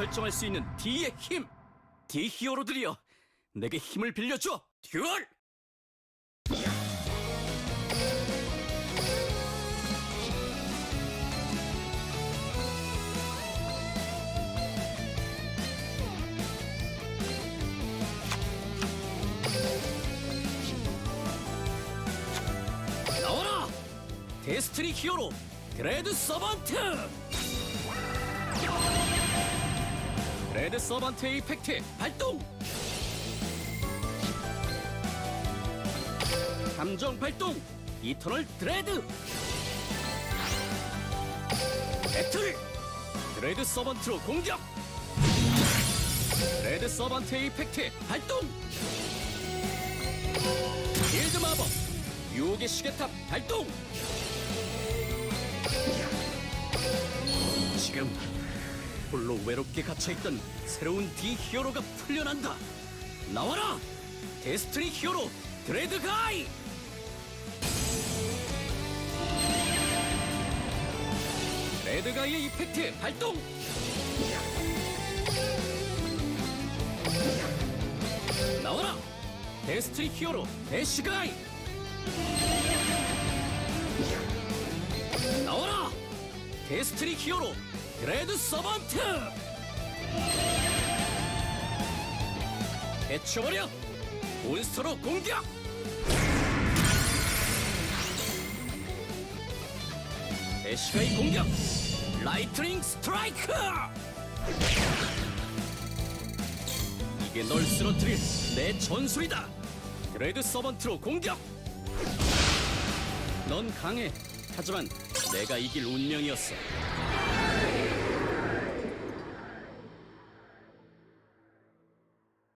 결정할 수 있는 D의 힘! D 히어로들이여! 내게 힘을 빌려줘! 듀얼! 나와라! 데스티니 히어로 드레드 서번트! 레드 서번트의 이펙트 발동! 감정 발동! 이터널 드레드! 배틀! 드레드 서번트로 공격! 드레드 서번트의 이펙트 발동! 길드 마법! 유혹의 시계탑 발동! 지금 홀로 외롭게 갇혀있던 새로운 D 히어로가 풀려난다! 나와라! 데스티니 히어로 드레드 가이! 드레드 가이의 이펙트 발동! 나와라! 데스티니 히어로 대시 가이! 나와라! 데스티니 히어로 드 레드 서번트! 해쳐버려! 몬스터로 공격! 대시가의 공격! 라이트닝 스트라이크! 이게 널 쓰러뜨릴 내 전술이다! 드레드 서번트로 공격! 넌 강해. 하지만 내가 이길 운명이었어.